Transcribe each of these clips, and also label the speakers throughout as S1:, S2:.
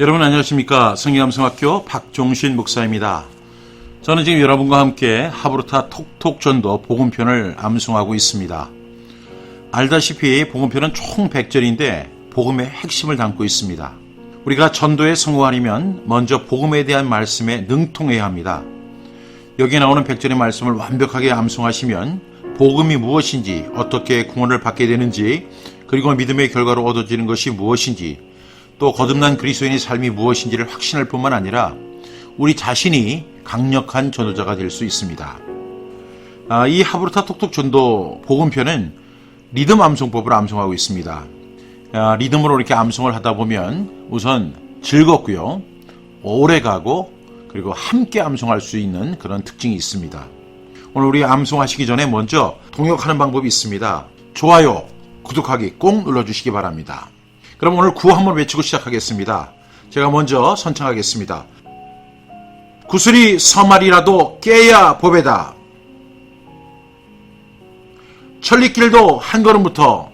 S1: 여러분 안녕하십니까 성경암성학교 박종신 목사입니다. 저는 지금 여러분과 함께 하브루타 톡톡 전도 복음편을 암송하고 있습니다. 알다시피 복음편은 총 100절인데 복음의 핵심을 담고 있습니다. 우리가 전도에 성공하려면 먼저 복음에 대한 말씀에 능통해야 합니다. 여기 나오는 100절의 말씀을 완벽하게 암송하시면 복음이 무엇인지 어떻게 구원을 받게 되는지 그리고 믿음의 결과로 얻어지는 것이 무엇인지 또 거듭난 그리스도인의 삶이 무엇인지를 확신할 뿐만 아니라 우리 자신이 강력한 전도자가 될 수 있습니다. 아, 이 하브루타 톡톡 전도 복음편은 리듬 암송법을 암송하고 있습니다. 아, 리듬으로 이렇게 암송을 하다 보면 우선 즐겁고요, 오래 가고 그리고 함께 암송할 수 있는 그런 특징이 있습니다. 오늘 우리 암송하시기 전에 먼저 동역하는 방법이 있습니다. 좋아요, 구독하기 꼭 눌러주시기 바랍니다. 그럼 오늘 구호 한번 외치고 시작하겠습니다. 제가 먼저 선창하겠습니다. 구슬이 서말이라도 깨야 보배다. 천리길도 한 걸음부터.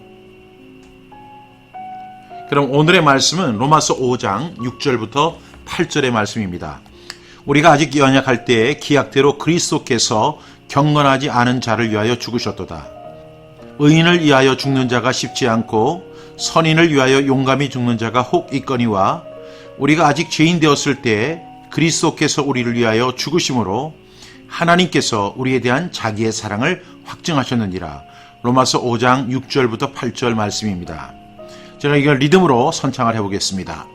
S1: 그럼 오늘의 말씀은 로마서 5장 6절부터 8절의 말씀입니다. 우리가 아직 연약할 때에 기약대로 그리스도께서 경건하지 않은 자를 위하여 죽으셨도다. 의인을 위하여 죽는 자가 쉽지 않고 선인을 위하여 용감히 죽는 자가 혹 있거니와 우리가 아직 죄인 되었을 때 그리스도께서 우리를 위하여 죽으심으로 하나님께서 우리에 대한 자기의 사랑을 확증하셨느니라. 로마서 5장 6절부터 8절 말씀입니다. 제가 이걸 리듬으로 선창을 해보겠습니다.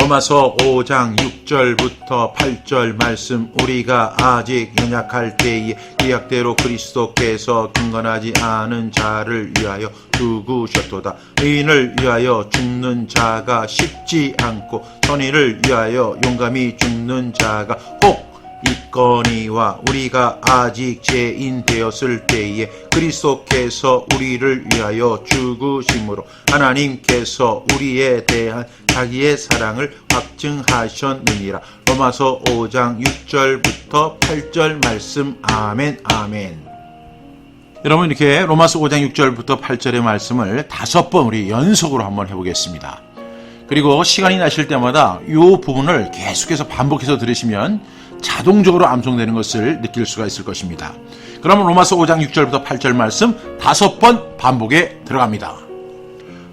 S1: 로마서 5장 6절부터 8절 말씀 우리가 아직 연약할 때에 계약대로 그리스도께서 경건하지 않은 자를 위하여 죽으셨도다. 의인을 위하여 죽는 자가 쉽지 않고 선인을 위하여 용감히 죽는 자가 혹 있거니와 우리가 아직 죄인 되었을 때에 그리스도께서 우리를 위하여 죽으심으로 하나님께서 우리에 대한 자기의 사랑을 확증하셨느니라. 로마서 5장 6절부터 8절 말씀 아멘 아멘. 여러분 이렇게 로마서 5장 6절부터 8절의 말씀을 다섯 번 우리 연속으로 한번 해보겠습니다. 그리고 시간이 나실 때마다 이 부분을 계속해서 반복해서 들으시면 자동적으로 암송되는 것을 느낄 수가 있을 것입니다. 그러면 로마서 5장 6절부터 8절 말씀 다섯 번 반복에 들어갑니다.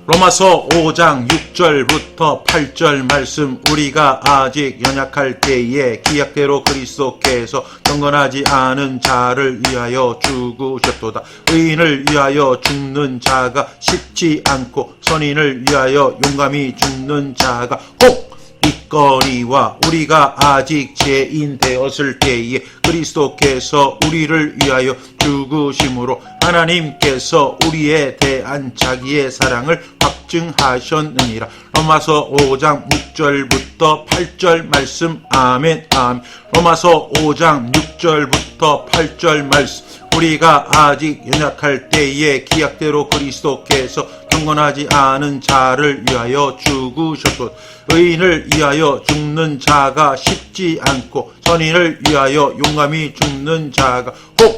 S1: 로마서 5장 6절부터 8절 말씀 우리가 아직 연약할 때에 기약대로 그리스도께서 경건하지 않은 자를 위하여 죽으셨도다. 의인을 위하여 죽는 자가 쉽지 않고 선인을 위하여 용감히 죽는 자가 혹 있거니와 우리가 아직 죄인 되었을 때에 그리스도께서 우리를 위하여 죽으심으로 하나님께서 우리에 대한 자기의 사랑을 확증하셨느니라. 로마서 5장 6절부터 8절 말씀 아멘 아멘. 로마서 5장 6절부터 8절 말씀 우리가 아직 연약할 때에 기약대로 그리스도께서 경건하지 않은 자를 위하여 죽으셨고 의인을 위하여 죽는 자가 쉽지 않고 선인을 위하여 용감히 죽는 자가 혹있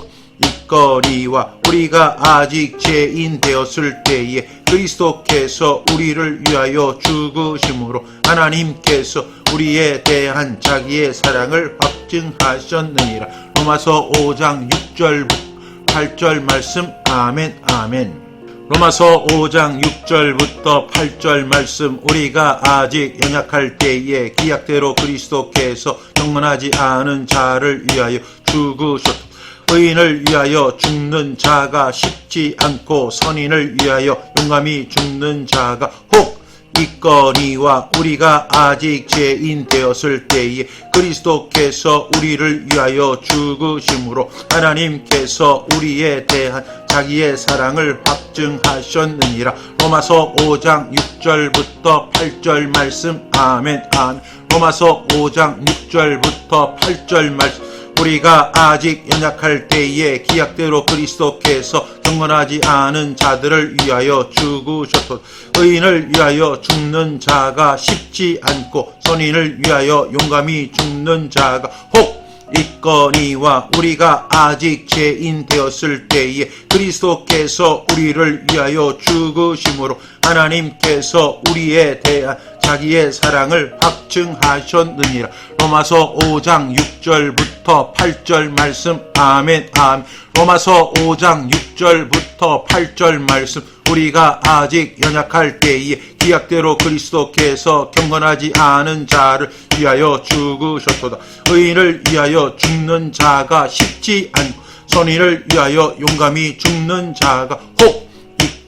S1: 거니와 우리가 아직 죄인 되었을 때에 그리스도께서 우리를 위하여 죽으심으로 하나님께서 우리에 대한 자기의 사랑을 확증하셨느니라. 로마서 5장 6절부터 8절 말씀 아멘 아멘. 로마서 5장 6절부터 8절 말씀 우리가 아직 연약할 때에 기약대로 그리스도께서 경건하지 않은 자를 위하여 죽으셨다. 의인을 위하여 죽는 자가 쉽지 않고 선인을 위하여 용감히 죽는 자가 혹 있거니와 우리가 아직 죄인 되었을 때에 그리스도께서 우리를 위하여 죽으심으로 하나님께서 우리에 대한 자기의 사랑을 확증하셨느니라. 로마서 5장 6절부터 8절 말씀. 아멘 아멘. 로마서 5장 6절부터 8절 말씀 우리가 아직 연약할 때에 기약대로 그리스도께서 경건하지 않은 자들을 위하여 죽으셨도 의인을 위하여 죽는 자가 쉽지 않고 선인을 위하여 용감히 죽는 자가 혹 있거니와 우리가 아직 죄인 되었을 때에 그리스도께서 우리를 위하여 죽으심으로 하나님께서 우리에 대한 자기의 사랑을 확증하셨느니라. 로마서 5장 6절부터 8절 말씀. 아멘, 아멘. 로마서 5장 6절부터 8절 말씀. 우리가 아직 연약할 때에 기약대로 그리스도께서 경건하지 않은 자를 위하여 죽으셨도다. 의인을 위하여 죽는 자가 쉽지 않고 선인을 위하여 용감히 죽는 자가 혹있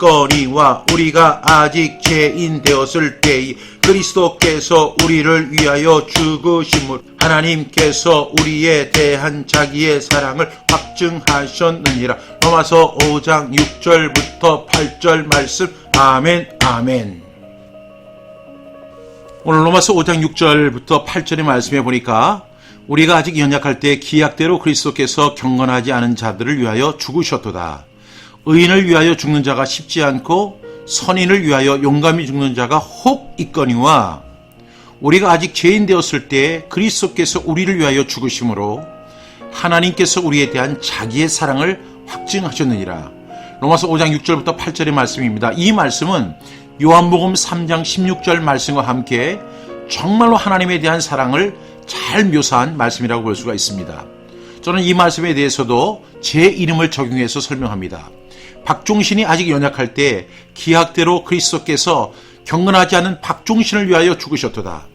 S1: 거니와 우리가 아직 죄인 되었을 때에 그리스도께서 우리를 위하여 죽으심을 하나님께서 우리에 대한 자기의 사랑을 확증하셨느니라. 로마서 5장 6절부터 8절 말씀. 아멘 아멘. 오늘 로마서 5장 6절부터 8절의 말씀에 보니까 우리가 아직 연약할 때 기약대로 그리스도께서 경건하지 않은 자들을 위하여 죽으셨도다. 의인을 위하여 죽는 자가 쉽지 않고 선인을 위하여 용감히 죽는 자가 혹 있거니와 우리가 아직 죄인 되었을 때 그리스도께서 우리를 위하여 죽으심으로 하나님께서 우리에 대한 자기의 사랑을 확증하셨느니라. 로마서 5장 6절부터 8절의 말씀입니다. 이 말씀은 요한복음 3장 16절 말씀과 함께 정말로 하나님에 대한 사랑을 잘 묘사한 말씀이라고 볼 수가 있습니다. 저는 이 말씀에 대해서도 제 이름을 적용해서 설명합니다. 박종신이 아직 연약할 때 기약대로 그리스도께서 경건하지 않은 박종신을 위하여 죽으셨도다.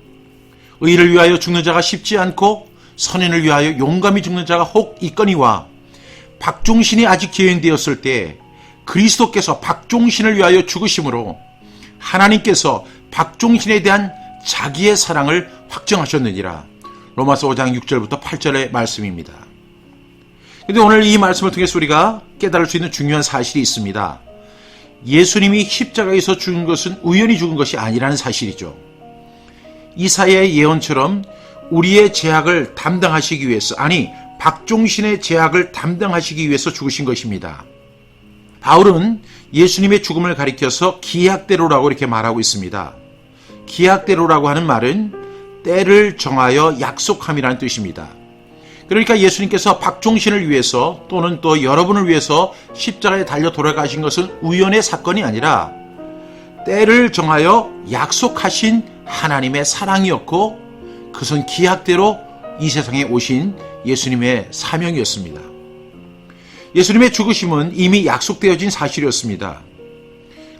S1: 의를 위하여 죽는 자가 쉽지 않고 선인을 위하여 용감히 죽는 자가 혹 있거니와 박종신이 아직 죄인되었을 때 그리스도께서 박종신을 위하여 죽으심으로 하나님께서 박종신에 대한 자기의 사랑을 확정하셨느니라. 로마서 5장 6절부터 8절의 말씀입니다. 근데 오늘 이 말씀을 통해서 우리가 깨달을 수 있는 중요한 사실이 있습니다. 예수님이 십자가에서 죽은 것은 우연히 죽은 것이 아니라는 사실이죠. 이사야의 예언처럼 우리의 죄악을 담당하시기 위해서 아니 박종신의 죄악을 담당하시기 위해서 죽으신 것입니다. 바울은 예수님의 죽음을 가리켜서 기약대로라고 이렇게 말하고 있습니다. 기약대로라고 하는 말은 때를 정하여 약속함이라는 뜻입니다. 그러니까 예수님께서 박종신을 위해서 또는 또 여러분을 위해서 십자가에 달려 돌아가신 것은 우연의 사건이 아니라 때를 정하여 약속하신 하나님의 사랑이었고 그것은 기약대로 이 세상에 오신 예수님의 사명이었습니다. 예수님의 죽으심은 이미 약속되어진 사실이었습니다.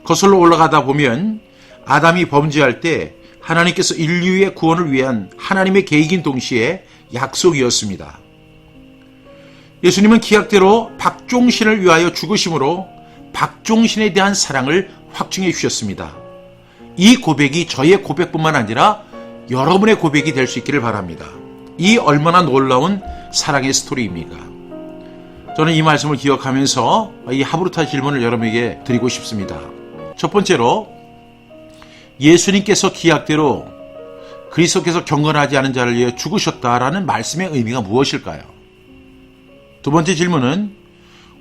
S1: 거슬러 올라가다 보면 아담이 범죄할 때 하나님께서 인류의 구원을 위한 하나님의 계획인 동시에 약속이었습니다. 예수님은 기약대로 박종신을 위하여 죽으심으로 박종신에 대한 사랑을 확증해 주셨습니다. 이 고백이 저의 고백뿐만 아니라 여러분의 고백이 될 수 있기를 바랍니다. 이 얼마나 놀라운 사랑의 스토리입니까? 저는 이 말씀을 기억하면서 이 하브루타 질문을 여러분에게 드리고 싶습니다. 첫 번째로 예수님께서 기약대로 그리스도께서 경건하지 않은 자를 위해 죽으셨다라는 말씀의 의미가 무엇일까요? 두 번째 질문은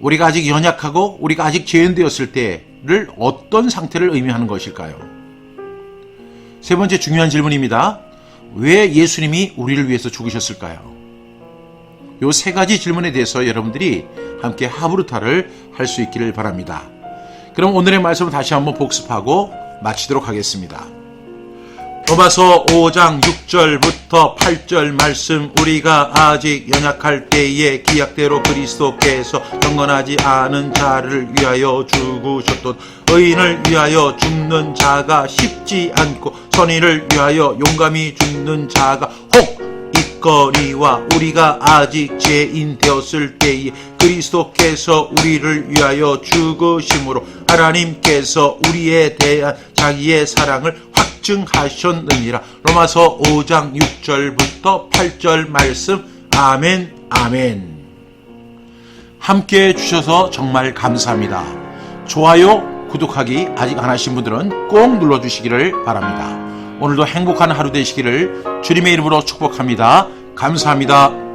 S1: 우리가 아직 연약하고 우리가 아직 죄인 되었을 때를 어떤 상태를 의미하는 것일까요? 세 번째 중요한 질문입니다. 왜 예수님이 우리를 위해서 죽으셨을까요? 요 세 가지 질문에 대해서 여러분들이 함께 하브루타를 할 수 있기를 바랍니다. 그럼 오늘의 말씀을 다시 한번 복습하고 마치도록 하겠습니다. 로마서 5장 6절부터 8절 말씀 우리가 아직 연약할 때에 기약대로 그리스도께서 경건하지 않은 자를 위하여 죽으셨던 의인을 위하여 죽는 자가 쉽지 않고 선인을 위하여 용감히 죽는 자가 혹 있거니와 우리가 아직 죄인 되었을 때에 그리스도께서 우리를 위하여 죽으심으로 하나님께서 우리에 대한 자기의 사랑을 확증하셨느니라. 로마서 5장 6절부터 8절 말씀. 아멘, 아멘. 함께 해주셔서 정말 감사합니다. 좋아요, 구독하기 아직 안 하신 분들은 꼭 눌러주시기를 바랍니다. 오늘도 행복한 하루 되시기를 주님의 이름으로 축복합니다. 감사합니다.